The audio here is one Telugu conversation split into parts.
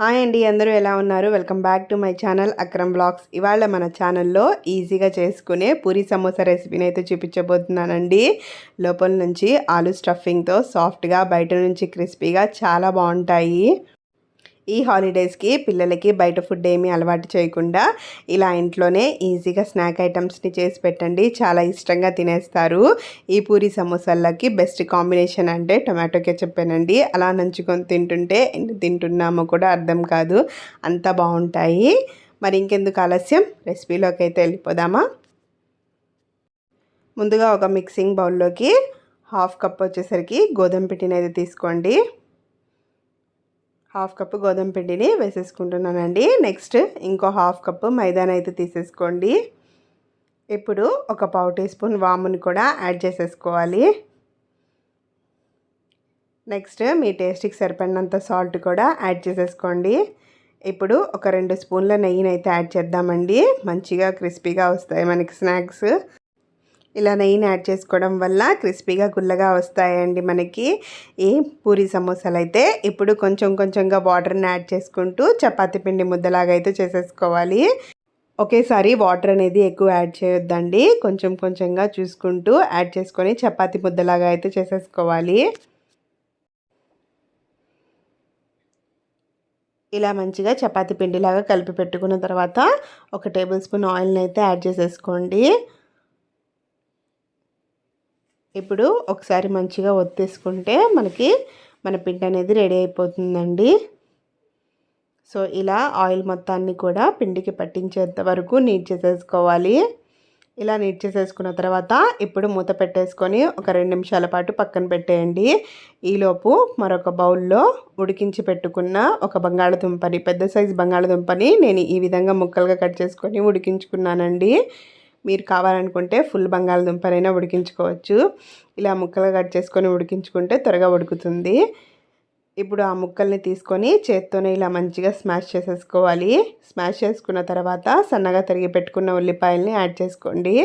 హాయ్ అండి అందరూ ఎలా ఉన్నారు? Welcome back to my channel Akram vlogs ఇవాళ మన ఛానల్లో ఈజీగా చేసుకునే పూరి సమోసా రెసిపీని అయితే చూపించబోతున్నానండి. లోపల నుంచి ఆలు స్టఫింగ్తో సాఫ్ట్గా బయట నుంచి క్రిస్పీగా చాలా బాగుంటాయి. ఈ హాలిడేస్కి పిల్లలకి బయట ఫుడ్ ఏమీ అలవాటు చేయకుండా ఇలా ఇంట్లోనే ఈజీగా స్నాక్ ఐటమ్స్ని చేసి పెట్టండి. చాలా ఇష్టంగా తినేస్తారు. ఈ పూరి సమోసాలకి బెస్ట్ కాంబినేషన్ అంటే టొమాటో చెప్పానండి అలా నంచుకొని తింటుంటే ఎన్ని తింటున్నామో కూడా అర్థం కాదు. అంత బాగుంటాయి. మరి ఇంకెందుకు ఆలస్యం? రెసిపీలోకి అయితే వెళ్ళిపోదామా? ముందుగా ఒక మిక్సింగ్ బౌల్లోకి హాఫ్ కప్ వచ్చేసరికి గోధుమ పిండిని అయితే తీసుకోండి. హాఫ్ కప్పు గోధుమ పిండిని వేసేసుకుంటున్నానండి. నెక్స్ట్ ఇంకో హాఫ్ కప్పు మైదాన అయితే తీసేసుకోండి. ఇప్పుడు ఒక పావు టీ స్పూన్ వాముని కూడా యాడ్ చేసేసుకోవాలి. నెక్స్ట్ మీ టేస్ట్కి సరిపడినంత సాల్ట్ కూడా యాడ్ చేసేసుకోండి. ఇప్పుడు ఒక రెండు స్పూన్ల నెయ్యిని అయితే యాడ్ చేద్దామండి. మంచిగా క్రిస్పీగా వస్తాయి మనకి స్నాక్స్. ఇలా నెయ్యిని యాడ్ చేసుకోవడం వల్ల క్రిస్పీగా గుల్లగా వస్తాయండి మనకి. ఈ పూరి సమోసాలు అయితే ఇప్పుడు కొంచెం కొంచెంగా వాటర్ని యాడ్ చేసుకుంటూ చపాతీ పిండి ముద్దలాగా అయితే చేసేసుకోవాలి. ఒకేసారి వాటర్ అనేది ఎక్కువ యాడ్ చేయొద్దండి. కొంచెం కొంచెంగా చూసుకుంటూ యాడ్ చేసుకొని చపాతీ ముద్దలాగా అయితే చేసేసుకోవాలి. ఇలా మంచిగా చపాతీ పిండిలాగా కలిపి పెట్టుకున్న తర్వాత ఒక టేబుల్ స్పూన్ ఆయిల్ని అయితే యాడ్ చేసేసుకోండి. ఇప్పుడు ఒకసారి మంచిగా ఒత్తేసుకుంటే మనకి మన పిండి అనేది రెడీ అయిపోతుందండి. సో ఇలా ఆయిల్ మొత్తాన్ని కూడా పిండికి పట్టించేంత వరకు నీట్ చేసేసుకోవాలి. ఇలా నీట్ చేసేసుకున్న తర్వాత ఇప్పుడు మూత పెట్టేసుకొని ఒక రెండు నిమిషాల పాటు పక్కన పెట్టేయండి. ఈలోపు మరొక బౌల్లో ఉడికించి పెట్టుకున్న ఒక బంగాళదుంపని పెద్ద సైజు బంగాళదుంపని నేను ఈ విధంగా ముక్కలుగా కట్ చేసుకొని ఉడికించుకున్నానండి. మీరు కావాలనుకుంటే ఫుల్ బంగాళదుంపనైనా ఉడికించుకోవచ్చు. ఇలా ముక్కలు కట్ చేసుకొని ఉడికించుకుంటే త్వరగా ఉడుకుతుంది. ఇప్పుడు ఆ ముక్కల్ని తీసుకొని చేత్తోనే ఇలా మంచిగా స్మాష్ చేసేసుకోవాలి. స్మాష్ చేసుకున్న తర్వాత సన్నగా తరిగి పెట్టుకున్న ఉల్లిపాయల్ని యాడ్ చేసుకోండి.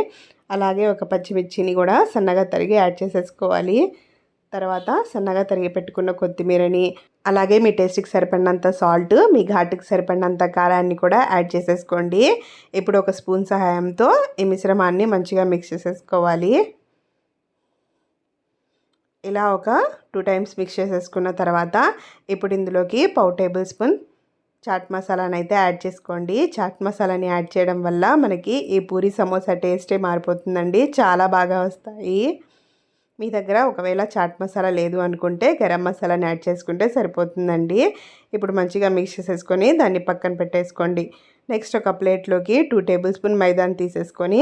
అలాగే ఒక పచ్చిమిర్చిని కూడా సన్నగా తరిగి యాడ్ చేసేసుకోవాలి. తర్వాత సన్నగా తరిగి పెట్టుకున్న కొత్తిమీరని అలాగే మీ టేస్ట్కి సరిపడినంత సాల్ట్ మీ ఘాటుకి సరిపడినంత కారాన్ని కూడా యాడ్ చేసేసుకోండి. ఇప్పుడు ఒక స్పూన్ సహాయంతో ఈ మిశ్రమాన్ని మంచిగా మిక్స్ చేసేసుకోవాలి. ఇలా ఒక టూ టైమ్స్ మిక్స్ చేసేసుకున్న తర్వాత ఇప్పుడు ఇందులోకి పావు టేబుల్ స్పూన్ చాట్ మసాలాని అయితే యాడ్ చేసుకోండి. చాట్ మసాలాని యాడ్ చేయడం వల్ల మనకి ఈ పూరి సమోసా టేస్టే మారిపోతుందండి. చాలా బాగా వస్తాయి. మీ దగ్గర ఒకవేళ చాట్ మసాలా లేదు అనుకుంటే గరం మసాలాని యాడ్ చేసుకుంటే సరిపోతుందండి. ఇప్పుడు మంచిగా మిక్స్ చేసేసుకొని దాన్ని పక్కన పెట్టేసుకోండి. నెక్స్ట్ ఒక ప్లేట్లోకి టూ టేబుల్ స్పూన్ మైదాన్ని తీసేసుకొని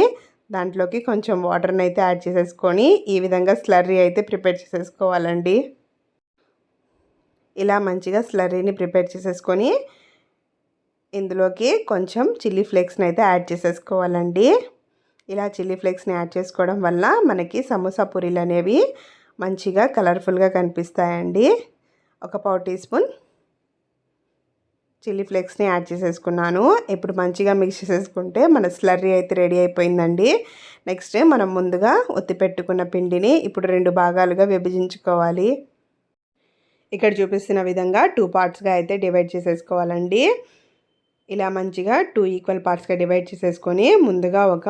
దాంట్లోకి కొంచెం వాటర్ని అయితే యాడ్ చేసేసుకొని ఈ విధంగా స్లర్రీ అయితే ప్రిపేర్ చేసేసుకోవాలండి. ఇలా మంచిగా స్లర్రీని ప్రిపేర్ చేసేసుకొని ఇందులోకి కొంచెం చిల్లీ ఫ్లేక్స్ని అయితే యాడ్ చేసేసుకోవాలండి. ఇలా చిల్లీ ఫ్లేక్స్ని యాడ్ చేసుకోవడం వల్ల మనకి సమోసా పూరీలు అనేవి మంచిగా కలర్ఫుల్గా కనిపిస్తాయండి. ఒక పావు టీ స్పూన్ చిల్లీ ఫ్లేక్స్ని యాడ్ చేసేసుకున్నాను. ఇప్పుడు మంచిగా మిక్స్ చేసేసుకుంటే మన స్లర్రీ అయితే రెడీ అయిపోయిందండి. నెక్స్ట్ మనం ముందుగా ఒత్తి పెట్టుకున్న పిండిని ఇప్పుడు రెండు భాగాలుగా విభజించుకోవాలి. ఇక్కడ చూపిస్తున్న విధంగా టూ పార్ట్స్గా అయితే డివైడ్ చేసేసుకోవాలండి. ఇలా మంచిగా టూ ఈక్వల్ పార్ట్స్గా డివైడ్ చేసేసుకొని ముందుగా ఒక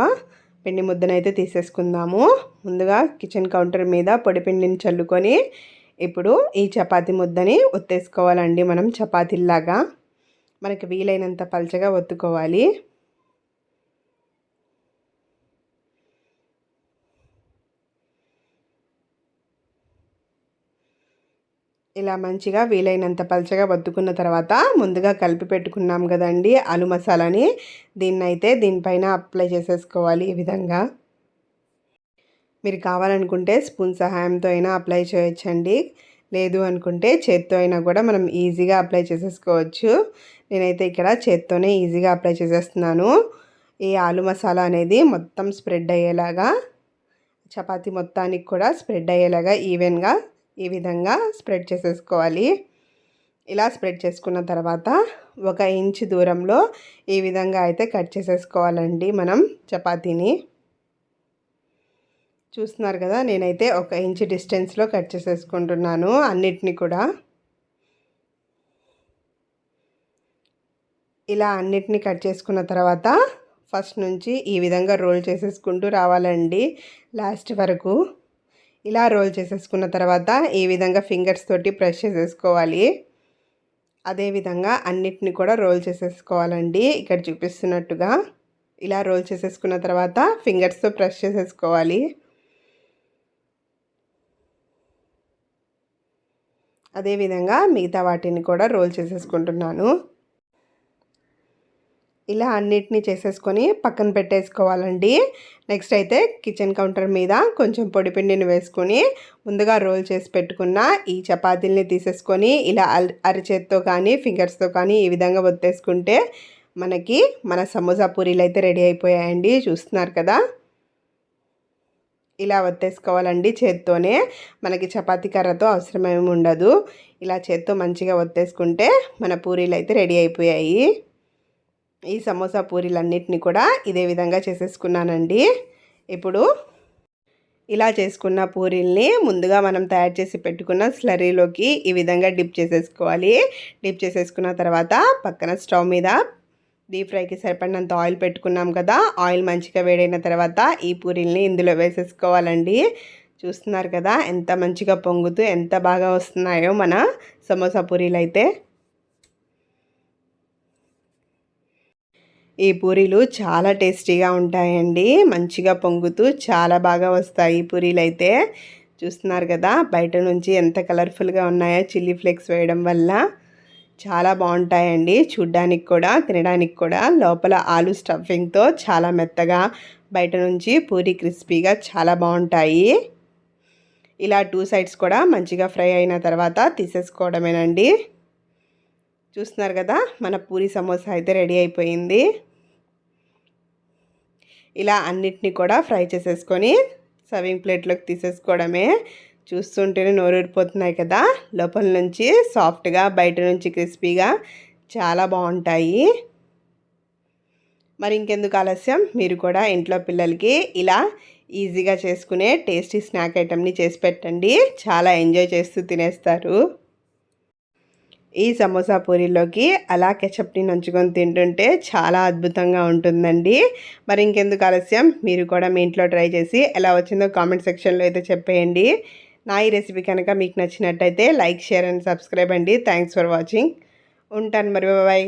పిండి ముద్దనైతే తీసేసుకుందాము. ముందుగా కిచెన్ కౌంటర్ మీద పొడి పిండిని చల్లుకొని ఇప్పుడు ఈ చపాతీ ముద్దని ఒత్తేసుకోవాలండి మనం చపాతీలాగా మనకి వీలైనంత పల్చగా ఒత్తుకోవాలి. ఇలా మంచిగా వీలైనంత పలచగా వద్దుకున్న తర్వాత ముందుగా కలిపి పెట్టుకున్నాం కదండి ఆలు మసాలాని. దీన్ని అయితే దీనిపైన అప్లై చేసేసుకోవాలి ఈ విధంగా. మీరు కావాలనుకుంటే స్పూన్ సహాయంతో అయినా అప్లై చేయొచ్చండి. లేదు అనుకుంటే చేత్తో అయినా కూడా మనం ఈజీగా అప్లై చేసేసుకోవచ్చు. నేనైతే ఇక్కడ చేత్తోనే ఈజీగా అప్లై చేసేస్తున్నాను. ఈ ఆలు మసాలా అనేది మొత్తం స్ప్రెడ్ అయ్యేలాగా చపాతి మొత్తానికి కూడా స్ప్రెడ్ అయ్యేలాగా ఈవెన్గా ఈ విధంగా స్ప్రెడ్ చేసేసుకోవాలి. ఇలా స్ప్రెడ్ చేసుకున్న తర్వాత ఒక ఇంచ్ దూరంలో ఈ విధంగా అయితే కట్ చేసేసుకోవాలండి మనం చపాతీని. చూస్తున్నారు కదా నేనైతే ఒక ఇంచ్ డిస్టెన్స్లో కట్ చేసేసుకుంటున్నాను అన్నిటినీ కూడా. ఇలా అన్నిటినీ కట్ చేసుకున్న తర్వాత ఫస్ట్ నుంచి ఈ విధంగా రోల్ చేసేసుకుంటూ రావాలండి లాస్ట్ వరకు. ఇలా రోల్ చేసేసుకున్న తర్వాత ఈ విధంగా ఫింగర్స్ తోటి ప్రెస్ చేసేసుకోవాలి? అదేవిధంగా అన్నిటిని కూడా రోల్ చేసేసుకోవాలండి. ఇక్కడ చూపిస్తున్నట్టుగా ఇలా రోల్ చేసేసుకున్న తర్వాత ఫింగర్స్తో ప్రెస్ చేసేసుకోవాలి. అదేవిధంగా మిగతా వాటిని కూడా రోల్ చేసేసుకుంటున్నాను. ఇలా అన్నిటినీ చేసేసుకొని పక్కన పెట్టేసుకోవాలండి. నెక్స్ట్ అయితే కిచెన్ కౌంటర్ మీద కొంచెం పొడిపిండిని వేసుకొని ముందుగా రోల్ చేసి పెట్టుకున్న ఈ చపాతీల్ని తీసేసుకొని ఇలా అరిచేత్తో కానీ ఫింగర్స్తో కానీ ఈ విధంగా ఒత్తేసుకుంటే మనకి మన సమోసా పూరీలు అయితే రెడీ అయిపోయాయండి. చూస్తున్నారు కదా? ఇలా ఒత్తేసుకోవాలండి చేత్తోనే. మనకి చపాతీ కర్రతో అవసరమేమి ఉండదు. ఇలా చేత్తో మంచిగా ఒత్తేసుకుంటే మన పూరీలు అయితే రెడీ అయిపోయాయి. ఈ సమోసా పూరీలన్నిటిని కూడా ఇదే విధంగా చేసేసుకున్నానండి. ఇప్పుడు ఇలా చేసుకున్న పూరీల్ని ముందుగా మనం తయారు చేసి పెట్టుకున్న స్లరీలోకి ఈ విధంగా డిప్ చేసేసుకోవాలి. డిప్ చేసేసుకున్న తర్వాత పక్కన స్టవ్ మీద డీప్ ఫ్రైకి సరిపడినంత ఆయిల్ పెట్టుకున్నాం కదా ఆయిల్ మంచిగా వేడైన తర్వాత ఈ పూరీల్ని ఇందులో వేసేసుకోవాలండి. చూస్తున్నారు కదా ఎంత మంచిగా పొంగుతూ ఎంత బాగా వస్తున్నాయో మన సమోసా పూరీలు అయితే ఈ పూరీలు చాలా టేస్టీగా ఉంటాయండి. మంచిగా పొంగుతూ చాలా బాగా వస్తాయి ఈ పూరీలు అయితే చూస్తున్నారు కదా బయట నుంచి ఎంత కలర్ఫుల్గా ఉన్నాయో చిల్లీ ఫ్లేక్స్ వేయడం వల్ల చాలా బాగుంటాయండి. చూడ్డానికి కూడా తినడానికి కూడా లోపల ఆలు స్టఫింగ్తో చాలా మెత్తగా బయట నుంచి పూరి క్రిస్పీగా చాలా బాగుంటాయి. ఇలా టూ సైడ్స్ కూడా మంచిగా ఫ్రై అయిన తర్వాత తీసేసుకోవడమేనండి. చూస్తున్నారు కదా మన పూరి సమోసా అయితే రెడీ అయిపోయింది. ఇలా అన్నిటినీ కూడా ఫ్రై చేసేసుకొని సర్వింగ్ ప్లేట్లోకి తీసేసుకోవడమే. చూస్తుంటేనే నోరూరిపోతున్నాయి కదా. లోపల నుంచి సాఫ్ట్గా బయట నుంచి క్రిస్పీగా చాలా బాగుంటాయి. మరి ఇంకెందుకు ఆలస్యం? మీరు కూడా ఇంట్లో పిల్లలకి ఇలా ఈజీగా చేసుకునే టేస్టీ స్నాక్ ఐటెంని చేసి పెట్టండి. చాలా ఎంజాయ్ చేస్తూ తినేస్తారు. ఈ సమోసా పూరీలోకి అలా కెచప్ని నంచుకొని తింటుంటే చాలా అద్భుతంగా ఉంటుందండి. మరి ఇంకెందుకు ఆలస్యం? మీరు కూడా మీ ఇంట్లో ట్రై చేసి ఎలా వచ్చిందో కామెంట్ సెక్షన్లో అయితే చెప్పేయండి. నా ఈ రెసిపీ కనుక మీకు నచ్చినట్టయితే లైక్ షేర్ అండ్ సబ్స్క్రైబ్ అండి. Thanks for watching. ఉంటాను మరి. బాయ్